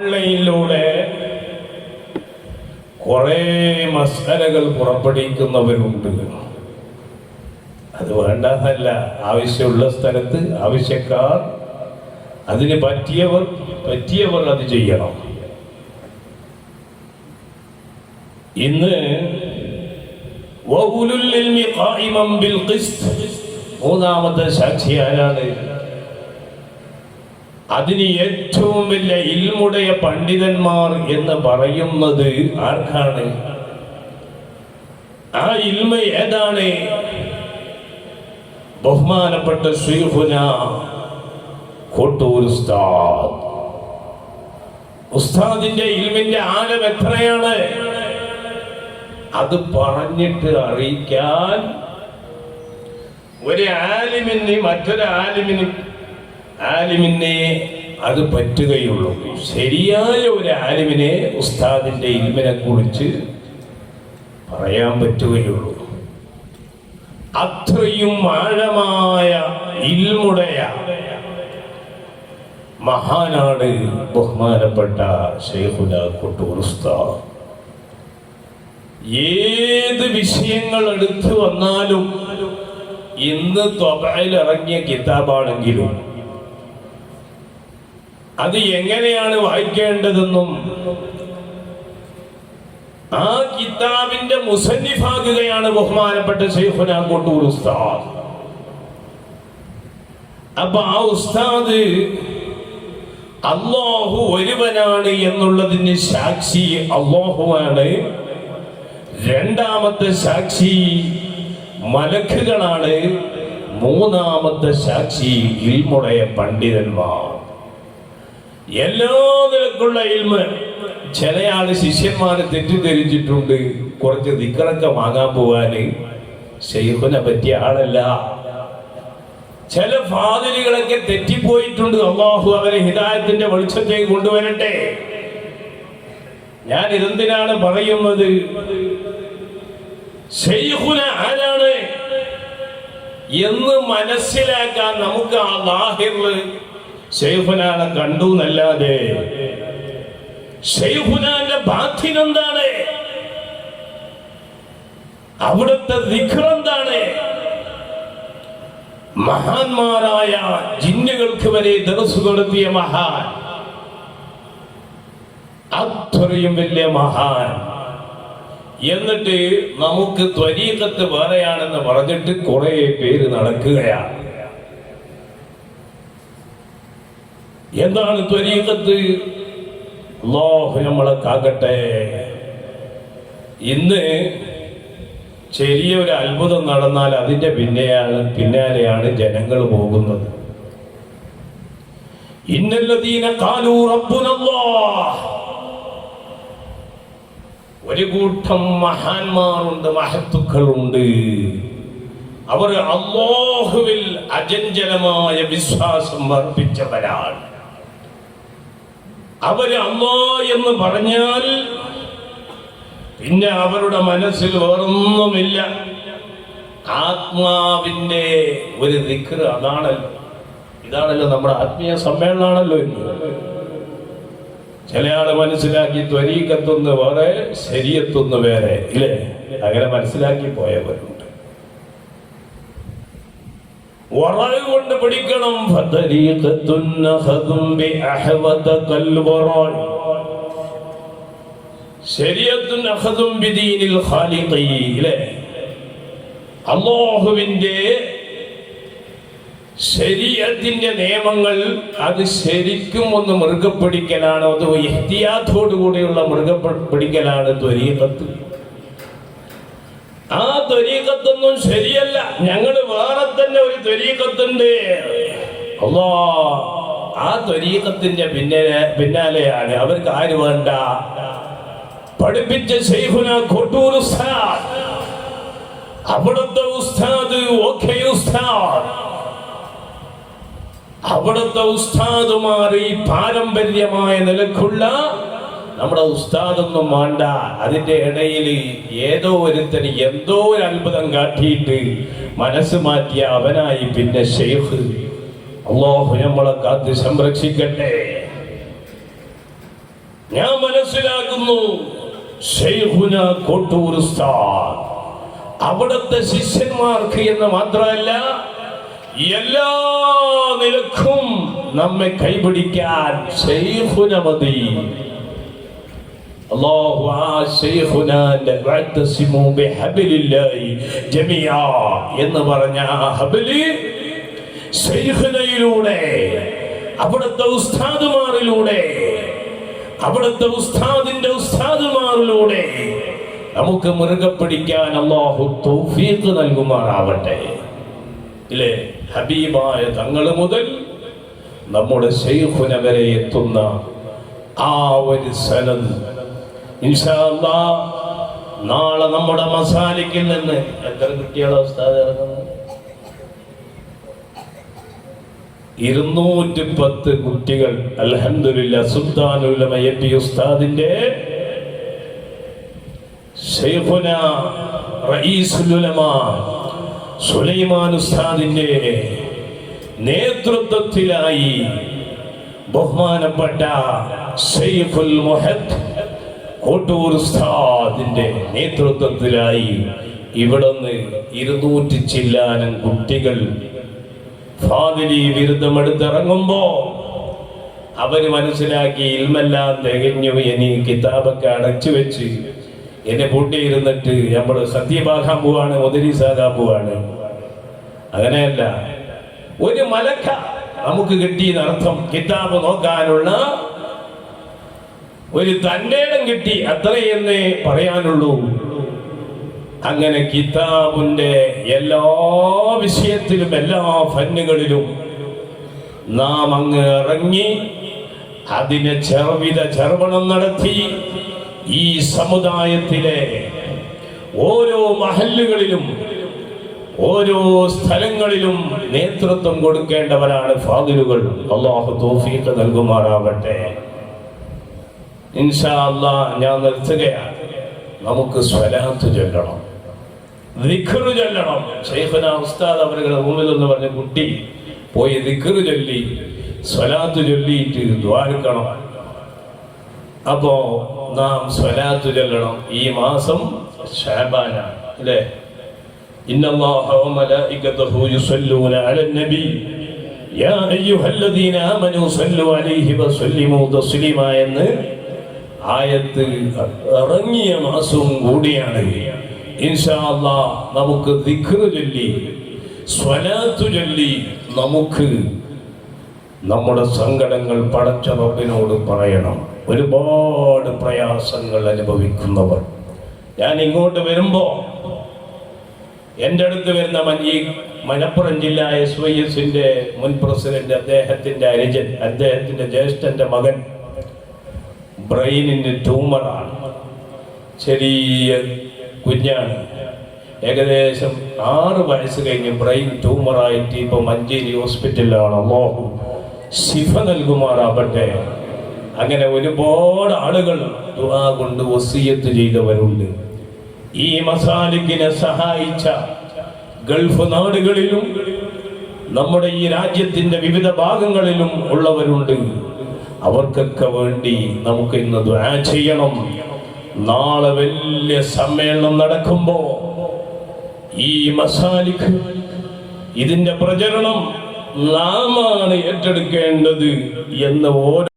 ഓൺലൈനിലൂടെ കുറെ മസാലകൾ പുറപ്പെടുവിക്കുന്നവരുണ്ട്. അത് വേണ്ടെന്നല്ല ആവശ്യമുള്ള സ്ഥലത്ത് ആവശ്യക്കാർ അതിന് പറ്റിയവർ പറ്റിയവർ അത് ചെയ്യണം. ഇന്ന് മൂന്നാമത്തെ സാക്ഷി ആരാണ്? അതിന് ഏറ്റവും വലിയ ഇൽമുടയ പണ്ഡിതന്മാർ എന്ന് പറയുന്നത് ആർക്കാണ്? ആ ഇൽമ ഏതാണ്? ബഹുമാനപ്പെട്ട ശ്രീഹുന കോട്ടൂർ ഉസ്താദ്. ഉസ്താദിന്റെ ഇൽമിന്റെ ആഴം എത്രയാണ്? അത് പറഞ്ഞിട്ട് അറിയിക്കാൻ ഒരു ആലിമിന് മറ്റൊരു ആലിമിന് ആലിമിനെ അത് പറ്റുകയുള്ളൂ. ശരിയായ ഒരു ആലിമിനെ ഉസ്താദിന്റെ ഇൽമിനെ കുറിച്ച് പറയാൻ പറ്റുകയുള്ളൂ. അത്രയും ആഴമായ ഇൽമുടയ മഹാനാട് ബഹുമാനപ്പെട്ട ഷെയ്ഖുല കൊട്ടൂർ ഉസ്താദ്. ഏത് വിഷയങ്ങൾ എടുത്തു വന്നാലും ഇന്ന് തൊബയിൽ ഇറങ്ങിയ കിതാബാണെങ്കിലും അത് എങ്ങനെയാണ് വായിക്കേണ്ടതെന്നും ആ കിതാബിന്റെ മുസന്നിഫാകുകയാണ് ബഹുമാനപ്പെട്ട ഷെയ്ഖുന കൊട്ടൂർ ഉസ്താദ്. അപ്പൊ ആ ഉസ്താദ് അള്ളാഹു ഒരുവനാണ് എന്നുള്ളതിന് സാക്ഷി അള്ളാഹുവാണ് രണ്ടാമത്തെ സാക്ഷി മലക്കുകളാണ്. മൂന്നാമത്തെ സാക്ഷി ഇൽമുടയ പണ്ഡിതന്മാർ. എല്ലാ നിലക്കുള്ള ഇൽമ. ചില ആൾ ശിഷ്യന്മാരെ തെറ്റിദ്ധരിച്ചിട്ടുണ്ട്. കുറച്ച് ദിക്കറൊക്കെ വാങ്ങാൻ പോവാന്. ഷെയ്ഖിനെ പറ്റിയ ആളല്ല. ചില ഫാദിലുകളൊക്കെ തെറ്റിപ്പോയിട്ടുണ്ട്. അള്ളാഹു അവരെ ഹിതായത്തിന്റെ വെളിച്ചത്തേക്ക് കൊണ്ടുവരട്ടെ. ഞാൻ ഇതെന്തിനാണ് പറയുന്നത്? ആരാണ്? എന്ന് മനസ്സിലാക്കാൻ നമുക്ക് ആ ലാഹിറിൽ ഷെയ്ഖുനാനെ കണ്ടു എന്നല്ലാതെ. ഷെയ്ഫുനാന്റെ ബാധ്യത എന്താണ്? അവിടുത്തെ എന്താണ്? മഹാന്മാരായ ജിന്നുകൾക്ക് വരെ ദർസ് കൊടുത്തിയ മഹാൻ. അത്രയും വലിയ മഹാൻ. എന്നിട്ട് നമുക്ക് ത്വരീകത്ത് വേറെയാണെന്ന് പറഞ്ഞിട്ട് കുറെ പേര് നടക്കുകയാണ്. എന്താണ് ത്വരീകത്ത് അല്ലാഹു നമ്മളെ കാക്കട്ടെ. ഇന്ന് ചെറിയൊരു അത്ഭുതം നടന്നാൽ അതിന്റെ പിന്നെയാണ് പിന്നാലെയാണ് ജനങ്ങൾ പോകുന്നത്. ഒരു കൂട്ടം മഹാന്മാരുണ്ട് മഹത്തുക്കളുണ്ട്. അവർ അള്ളാഹുവിൽ അജഞ്ചലമായ വിശ്വാസം വർപ്പിച്ചവരാണ് അവർ അമ്മ എന്ന് പറഞ്ഞാൽ പിന്നെ അവരുടെ മനസ്സിൽ വേറൊന്നുമില്ല. ആത്മാവിന്റെ ഒരു ദിക്ർ അതാണല്ലോ. ഇതാണല്ലോ നമ്മുടെ ആത്മീയ സമ്മേളനമാണല്ലോ ഇന്ന്. ചിലയാൾ മനസ്സിലാക്കി ത്വരീക്കത്തൊന്ന് വേറെ ശരിയത്തൊന്ന് വേറെ ഇല്ലേ? അങ്ങനെ മനസ്സിലാക്കി പോയവരുണ്ട് വറവ് കൊണ്ട് പിടിക്കണം അള്ളാഹുവിന്റെ ശരീരത്തിന്റെ നിയമങ്ങൾ അത് ശരിക്കും ഒന്ന് മൃഗപ്പിടിക്കലാണ്. അത് എഹ്തിയാത്തോടു കൂടിയുള്ള മൃഗപ്പിടിക്കലാണ് ത്വരീകത്ത് ആ ത്വരീകത്തൊന്നും ശരിയല്ല. ഞങ്ങൾ വേറെ തന്നെ ഒരു ത്വരീകത്തുണ്ട് അല്ലോ ആ ത്വരീകത്തിന്റെ പിന്നാലെ പിന്നാലെയാണ്. അവർക്ക് ആര് വേണ്ട? പഠിപ്പിച്ച ശൈഖുന കൊട്ടൂർ ഉസ്താദ്. അവിടുത്തെ ഉസ്താദ് ഓക്കെ ഉസ്താദ്. അവിടുത്തെ ഉസ്താദുമാർ ഈ പാരമ്പര്യമായ നിലക്കുള്ള നമ്മുടെ ഉസ്താദൊന്നും വേണ്ട. അതിന്റെ ഇടയിൽ ഏതോ ഒരുത്തന് എന്തോ ഒരു അത്ഭുതം കാട്ടിയിട്ട് മനസ്സ് മാറ്റിയ അവനായി പിന്നെ ഷെയ്ഖ്. അള്ളാഹു നമ്മളെ കാത്ത് സംരക്ഷിക്കട്ടെ. ഞാൻ മനസ്സിലാക്കുന്നു ഷെയ്ഖുന കോട്ടൂർ ഉസ്താദ്. അവിടുത്തെ ശിഷ്യന്മാർക്ക് എന്ന് മാത്രമല്ല എല്ലാ നിലക്കും നമ്മെ കൈപിടിക്കാൻ അല്ലാഹു ആ ശൈഖുനാന്റെ بحبل الله جميعا എന്ന് പറഞ്ഞ ഹബ്ലി ശൈഖുനയിലൂടെ അവിടുത്തെ ഉസ്താദുമാരിലൂടെ അവിടുത്തെ ഉസ്താദിന്റെ ഉസ്താദുമാരിലൂടെ നമുക്ക് മുറുകെ പിടിക്കാൻ അള്ളാഹു തൗഫീഖ് നൽകുമാറാവട്ടെ. ഇല്ലേ? ഹബീബായ തങ്ങൾ മുതൽ നമ്മുടെ ശൈഖുന വരെ എത്തുന്ന ആ ഒരു സനദ് നാളെ നമ്മുടെ മസാലിക്കിൽ നിന്ന് എത്ര കുട്ടികളെ ഇരുന്നൂറ്റി പത്ത് കുട്ടികൾ അലഹമില്ല സുൽത്താനുലമ സുലൈമാൻ ഉസ്താദിന്റെ നേതൃത്വത്തിലായി ബഹുമാനപ്പെട്ട സൈഫുൽ മുഹദ് കോട്ടൂർ ഉസ്താദിന്റെ നേതൃത്വത്തിലായി ഇവിടുന്ന് ഇരുന്നൂറ്റി ചില്ലാനം കുട്ടികൾ ഫാദിലി വിരുദ്ധം എടുത്തിറങ്ങുമ്പോ അവർ മനസ്സിലാക്കി ഇൽമെല്ലാം തികഞ്ഞു ഇനി കിതാബൊക്കെ അടച്ചു വെച്ച് എന്നെ പൂട്ടിയിരുന്നിട്ട് നമ്മൾ സത്യഭാഗാൻ പോവാണ് മുദരീസാകാൻ പോവാണ്. അങ്ങനെയല്ല. ഒരു മലക്ക നമുക്ക് കിട്ടിയെന്നർത്ഥം കിതാബ് നോക്കാനുള്ള ഒരു തന്നേടം കിട്ടി അത്രയെന്നേ പറയാനുള്ളൂ. അങ്ങനെ കിതാബിന്റെ എല്ലാ വിഷയത്തിലും എല്ലാ ഫന്നുകളിലും നാം അങ്ങ് ഇറങ്ങി അതിനെ ചെറുവിധ ചെറുപണം നടത്തി ഈ സമുദായത്തിലെ ഓരോ മഹല്ലുകളിലും ഓരോ സ്ഥലങ്ങളിലും നേതൃത്വം കൊടുക്കേണ്ടവരാണ് ഫാദിലുകൾ. അള്ളാഹു തോഫീക്ക് നൽകുമാറാവട്ടെ ഇൻഷാ അല്ലാ ഞാൻ നിർത്തുകയാണ് നമുക്ക് സ്വലാത്ത് ചൊല്ലണം ദിഖറ് ചൊല്ലണം ഷെയ്ഖുന ഉസ്താദ് അവരുടെ മുമ്പിൽ എന്ന് പറഞ്ഞ കുട്ടി പോയി ദിഖറ് ചൊല്ലി സ്വലാത്ത് ചൊല്ലിയിട്ട് ദ്വാരക്കണം അപ്പോ നാം സ്വലാത്ത് ചൊല്ലണം ഈ മാസം ഷാബാനാണ് അല്ലേ إن الله وملائكته يصلون على النبي يا أيها الذين آمنوا صلوا عليه وسلموا تسليما എന്ന് ആയത്ത് ഇറങ്ങിയ മാസവും കൂടിയാണ്. നമുക്ക് ദിക്റ് ചൊല്ലി സ്വലാത്തു ചൊല്ലി നമുക്ക് നമ്മുടെ സങ്കടങ്ങൾ പടച്ച റബ്ബിനോട് പറയണം. ഒരുപാട് പ്രയാസങ്ങൾ അനുഭവിക്കുന്നവർ. ഞാൻ ഇങ്ങോട്ട് വരുമ്പോ എന്റെ അടുത്ത് വരുന്ന മഞ്ഞി മലപ്പുറം ജില്ല എസ് വൈ എസിന്റെ മുൻ പ്രസിഡന്റ് അദ്ദേഹത്തിന്റെ അനുജൻ അദ്ദേഹത്തിന്റെ ജ്യേഷ്ഠന്റെ മകൻ ബ്രെയിനിന് ട്യൂമറാണ് ചെറിയ കുഞ്ഞാണ്. ഏകദേശം ആറ് വയസ്സ് കഴിഞ്ഞ് ബ്രെയിൻ ട്യൂമറായിട്ട് ഇപ്പോൾ മഞ്ചേരി ഹോസ്പിറ്റലിലാണ്. അള്ളാഹു ശിഫ നൽകുമാറാവട്ടെ അങ്ങനെ ഒരുപാട് ആളുകൾ ദുആ കൊണ്ട് വസീയത്ത് ചെയ്തവരുണ്ട്. ഈ മസാലിക്കിനെ സഹായിച്ച ഗൾഫ് നാടുകളിലും നമ്മുടെ ഈ രാജ്യത്തിന്റെ വിവിധ ഭാഗങ്ങളിലും ഉള്ളവരുണ്ട്. അവർക്കൊക്കെ വേണ്ടി നമുക്ക് ഇന്ന് ദ്വാ ചെയ്യണം. നാളെ വലിയ സമ്മേളനം നടക്കുമ്പോ ഈ മസാലിക്ക് ഇതിന്റെ പ്രചരണം നാമാണ് ഏറ്റെടുക്കേണ്ടത് എന്ന് ഓരോ